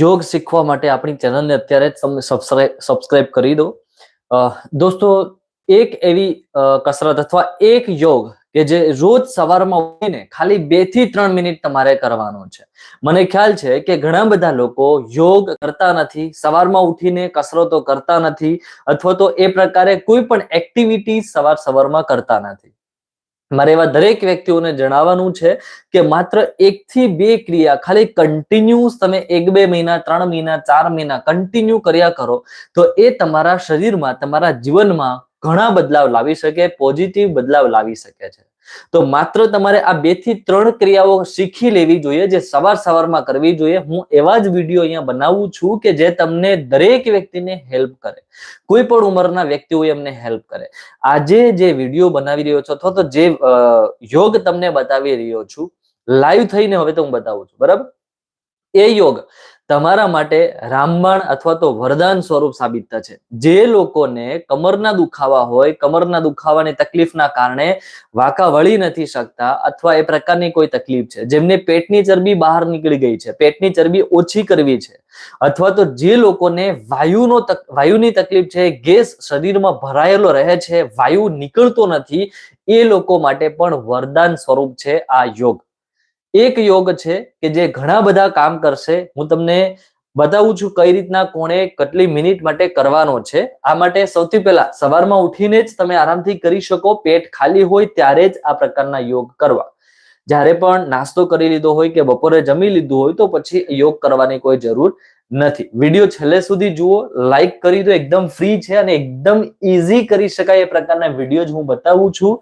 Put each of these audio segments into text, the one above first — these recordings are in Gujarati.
યોગ શીખવા માટે આપણી ચેનલને અત્યારે તમે સબસ્ક્રાઇબ કરી દો દોસ્તો, એક એવી કસરત અથવા એક યોગ કે જે રોજ સવારમાં ઉઠીને ખાલી બેથી ત્રણ મિનિટ તમારે કરવાનો છે. મને ખ્યાલ છે કે ઘણા બધા લોકો યોગ કરતા નથી, સવારમાં ઉઠીને કસરતો કરતા નથી, અથવા તો એ પ્રકારે કોઈ પણ એક્ટિવિટી સવાર સવારમાં કરતા નથી. મારે એવા દરેક વ્યક્તિઓને જણાવવાનું છે કે માત્ર એક થી બે ક્રિયા, ખાલી કન્ટિન્યુઅસ તમે એક, બે મહિના, ત્રણ મહિના, ચાર મહિના કન્ટિન્યુ કર્યા કરો, તો એ તમારા શરીરમાં, તમારા જીવનમાં ઘણા બદલાવ લાવી શકે પોઝિટિવ બદલાવ લાવી શકે છે. તો માત્ર તમારે આ બેથી ત્રણ ક્રિયાઓ શીખી લેવી જોઈએ, જે સવાર સવારમાં કરવી જોઈએ. હું એવા જ વીડિયો અહીંયા બનાવું છું કે જે તમને દરેક વ્યક્તિને હેલ્પ કરે. કોઈ પણ ઉંમરના વ્યક્તિઓ એમને હેલ્પ કરે. આજે જે વીડિયો બનાવી રહ્યો છો અથવા તો જે યોગ તમને બતાવી રહ્યો છું લાઈવ થઈને હવે તો હું બતાવું છું. બરાબર? એ યોગ. તમારા માટે રામબાણ અથવા તો વરદાન સ્વરૂપ સાબિત થશે. જે લોકોને કમરના દુખાવા હોય, કમરના દુખાવાની તકલીફના કારણે વાંકા વળી નથી શકતા અથવા એ પ્રકારની કોઈ તકલીફ છે. જેમને પેટની ચરબી બહાર નીકળી ગઈ છે, પેટની ચરબી ઓછી કરવી છે અથવા તો જે લોકોને વાયુનો વાયુની તકલીફ છે, ગેસ શરીરમાં ભરાયેલો રહે છે, વાયુ નીકળતો નથી, એ લોકો માટે પણ વરદાન સ્વરૂપ છે આ યોગ. એક યોગ છે કે જે ઘણા બધા કામ કરશે. હું તમને બતાવું છું કઈ રીતના કોણે કેટલી મિનિટ માટે કરવાનો છે. આ માટે સૌથી પહેલા સવારમાં ઉઠીને જ તમે આરામથી કરી શકો. પેટ ખાલી હોય ત્યારે જ આ પ્રકારના યોગ કરવા. જ્યારે પણ નાસ્તો કરી લીધો હોય કે બપોરે જમી લીધું હોય તો પછી યોગ કરવાની કોઈ જરૂર નથી. વીડિયો છેલ્લે સુધી જુઓ, લાઈક કરી દો, એકદમ ફ્રી છે અને એકદમ ઈઝી કરી શકાય એ પ્રકારના વીડિયો હું બતાવું છું.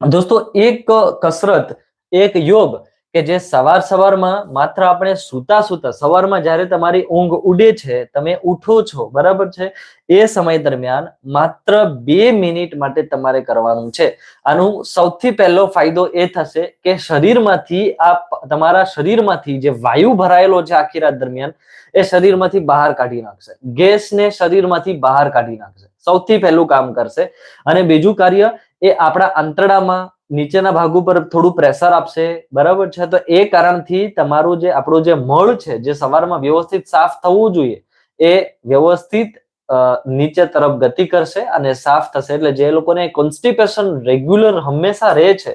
દોસ્તો, એક કસરત એક યોગ કે જે સવાર સવારમાં માત્ર આપણે સૂતા સૂતા સવારમાં જ્યારે તમારી ઊંઘ ઉડે છે, તમે ઉઠો છો, બરાબર છે? એ સમય દરમિયાન માત્ર બે મિનિટ માટે તમારે કરવાનું છે. આનું સૌથી પહેલો ફાયદો એ થશે કે શરીરમાંથી આ તમારા શરીરમાંથી જે વાયુ ભરાયેલો છે આખી રાત દરમિયાન, એ શરીરમાંથી બહાર કાઢી નાખશે. ગેસને શરીરમાંથી બહાર કાઢી નાખશે. સૌથી પહેલું કામ કરશે. અને બીજું કાર્ય એ આપણા આંતરડામાં નીચેના ભાગ ઉપર થોડું પ્રેશર આપશે, બરાબર છે? તો એ કારણથી તમારું જે, આપણું જે મળ છે, જે સવારમાં વ્યવસ્થિત સાફ થવું જોઈએ, એ વ્યવસ્થિત નીચે તરફ ગતિ કરશે અને સાફ થશે. એટલે જે લોકોને કોન્સ્ટિપેશન રેગ્યુલર હંમેશા રહે છે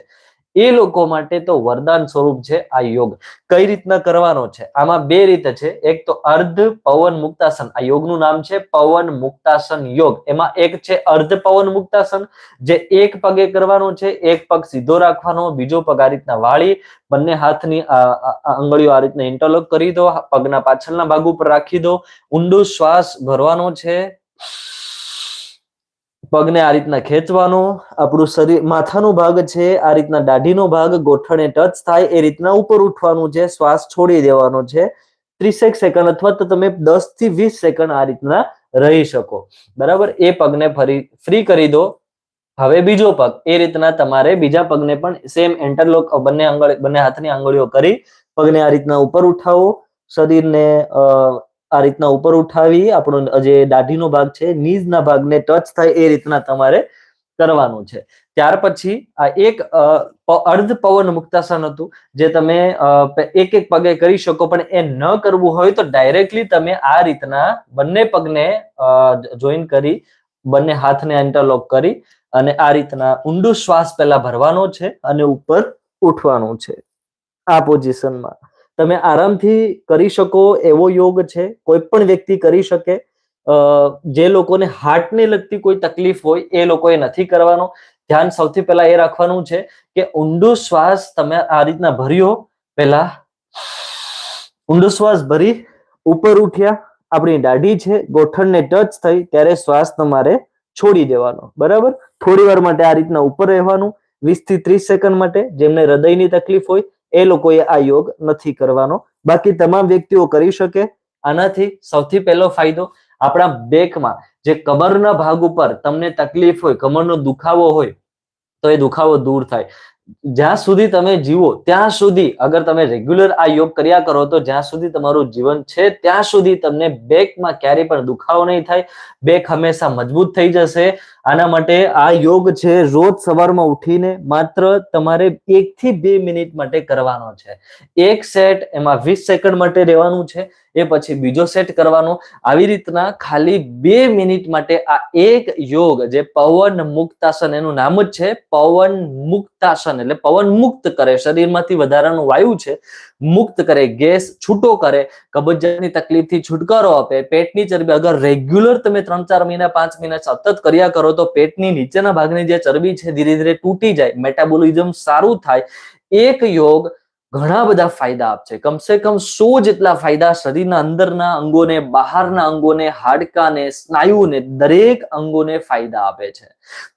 એ લોકો માટે તો વરદાન સ્વરૂપ છે આ યોગ. કઈ રીતના કરવાનો છે? આમાં બે રીતે છે. એક તો અર્ધ પવન મુક્તાસન. આ યોગનું નામ છે પવન મુક્તાસન યોગ. એમાં એક છે અર્ધ પવન મુક્તાસન, જે એક પગે કરવાનો છે, એક પગ સીધો રાખવાનો, બીજો પગ આ રીતના વાળી, બંને હાથની આંગળીઓ આ રીતના ઇન્ટરલોક કરી દો, પગના પાછળના ભાગ ઉપર રાખી દો. ઊંડો શ્વાસ ભરવાનો છે. પગને આ રીતના ખેંચવાનો, આપણું શરીર, માથાનો ભાગ છે, આ રીતના દાઢીનો ભાગ, ગોઠણે ટચ થાય, એ રીતના ઉપર ઉઠવાનું છે, શ્વાસ છોડી દેવાનો છે. ત્રીસેક સેકન્ડ અથવા તો તમે દસથી વીસ સેકન્ડ આ રીતના રહી શકો. બરાબર? એ પગને ફરી, ફ્રી કરી દો. હવે બીજો પગ, એ રીતના તમારે બીજા પગને પણ સેમ એન્ટરલોક બંને આંગળી, બંને હાથની આંગળીઓ કરી, પગને આ રીતના ઉપર ઉઠાવો. શરીરને આ રીતના ઉપર ઉઠાવી આપણો જે દાઢીનો ભાગ છે નીઝના ભાગને ટચ થાય એ રીતના તમારે કરવાનું છે. ત્યાર પછી આ એક અર્ધ પવન મુક્તાસન હતું, જે તમે એક એક પગે કરી શકો, પણ એ ન કરવું હોય તો ડાયરેક્ટલી તમે આ રીતના બંને પગને જોઈન કરી, બંને હાથને એન્ટરલોક કરી અને આ રીતના ઊંડું શ્વાસ પહેલા ભરવાનો છે અને ઉપર ઉઠવાનું છે. આ પોઝિશનમાં તમે આરામથી કરી શકો એવો યોગ છે, કોઈ પણ વ્યક્તિ કરી શકે. જે લોકોને હાર્ટને લગતી કોઈ તકલીફ હોય એ લોકોએ નથી કરવાનો. ધ્યાન સૌથી પહેલા એ રાખવાનું છે કે ઊંડો શ્વાસ તમે આ રીતના ભર્યો, પહેલા ઊંડો શ્વાસ ભરી ઉપર ઉઠ્યા. આપણી દાઢી છે, ગોઠણને ટચ થઈ, ત્યારે શ્વાસ તમારે છોડી દેવાનો. બરાબર? થોડી વાર માટે આ રીતના ઉપર રહેવાનું વીસથી ત્રીસ સેકન્ડ માટે, જેમને હૃદયની તકલીફ હોય એ લોકોએ આ યોગ નથી કરવાનો. બાકી તમામ વ્યક્તિઓ કરી શકે. આનાથી સૌથી પહેલો ફાયદો આપણા બેકમાં જે કમરના ભાગ ઉપર તમને તકલીફ હોય, કમરનો દુખાવો હોય, તો એ દુખાવો દૂર થાય. જ્યાં સુધી તમે જીવો, ત્યાં સુધી અગર તમે રેગ્યુલર આ યોગ કર્યા કરો, તો જ્યાં સુધી તમારું જીવન છે, ત્યાં સુધી તમને બેકમાં ક્યારેય પણ દુખાવો નહીં થાય. બેક હંમેશા મજબૂત થઈ જશે. આના માટે આ યોગ છે રોજ સવારમાં ઉઠીને માત્ર તમારે એક થી બે મિનિટ માટે કરવાનો છે. એક સેટ એમાં વીસ સેકન્ડ માટે રહેવાનું છે, એ પછી બીજો સેટ કરવાનો. આવી રીતના ખાલી બે મિનિટ માટે આ એક યોગ જે પવન મુક્તાસન એનું નામ જ છે, પવન મુક્તાસન એટલે પવન મુક્ત કરે. શરીરમાંથી વધારાનું વાયુ છે મુક્ત કરે, ગેસ છૂટો કરે, કબજિયાતની તકલીફથી છુટકારો આપે, પેટની ચરબી અગર રેગ્યુલર તમે ત્રણ ચાર મહિના, પાંચ મહિના સતત કર્યા કરો તો પેટની નીચેના ભાગની જે ચરબી છે, ધીરે ધીરે તૂટી જાય મેટાબોલિઝમ સારું થાય. એક યોગ ઘણા બધા ફાયદા આપશે કમસે કમ સો જેટલા ફાયદા શરીરના અંદરના અંગોને, બહારના અંગોને, હાડકાને, સ્નાયુને, દરેક અંગોને ફાયદા આપે છે.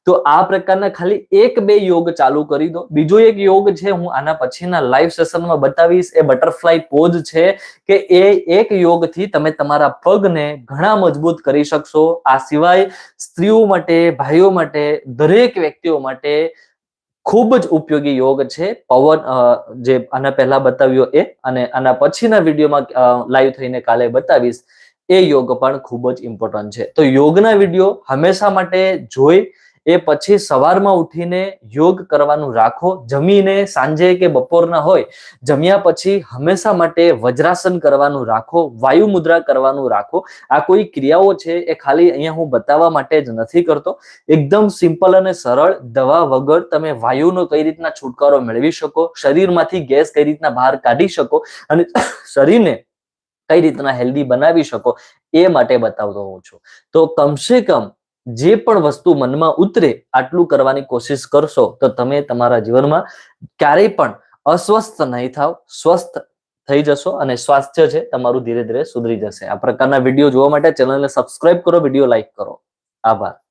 તો આ પ્રકારના ખાલી એક બે યોગ ચાલુ કરી દો. બીજો એક યોગ છે, હું આના પછીના લાઈવ સેશનમાં બતાવીશ. એ બટરફ્લાય પોઝ છે કે એ એક યોગથી તમે તમારા પગને ઘણા મજબૂત કરી શકશો. આ સિવાય સ્ત્રીઓ માટે, ભાઈઓ માટે, દરેક વ્યક્તિઓ માટે ખૂબ જ ઉપયોગી યોગ છે. પવન જે આના પહેલા બતાવ્યો એ અને આના પછીના વિડીયોમાં લાઈવ થઈને કાલે બતાવીશ, એ યોગ પણ ખૂબ જ ઇમ્પોર્ટન્ટ છે. તો યોગના વીડિયો હંમેશા માટે જોઈ એ પછી સવારમાં ઉઠીને યોગ કરવાનું રાખો. જમીને સાંજે કે બપોરના હોય, જમ્યા પછી હંમેશા માટે વજ્રાસન કરવાનું રાખો, વાયુ મુદ્રા કરવાનું રાખો. આ કોઈ ક્રિયાઓ છે એ ખાલી અહીંયા હું બતાવવા માટે જ નથી કરતો. એકદમ સિમ્પલ અને સરળ દવા વગર તમે વાયુનો કઈ રીતના છુટકારો મેળવી શકો, શરીરમાંથી ગેસ કઈ રીતના બહાર કાઢી શકો અને શરીરને કઈ રીતના હેલ્ધી બનાવી શકો એ માટે બતાવતો હોઉં છું. તો કમસે કમ જે પણ વસ્તુ મનમાં ઉતરે, આટલું કરવાની કોશિશ કરશો, તો તમે તમારા જીવનમાં ક્યારેય પણ અસ્વસ્થ નહીં થાવ, સ્વસ્થ થઈ જશો અને સ્વાસ્થ્ય છે તમારું ધીરે ધીરે સુધરી જશે. આ પ્રકારના વીડિયો જોવા માટે ચેનલને સબસ્ક્રાઇબ કરો વીડિયો લાઈક કરો. આભાર.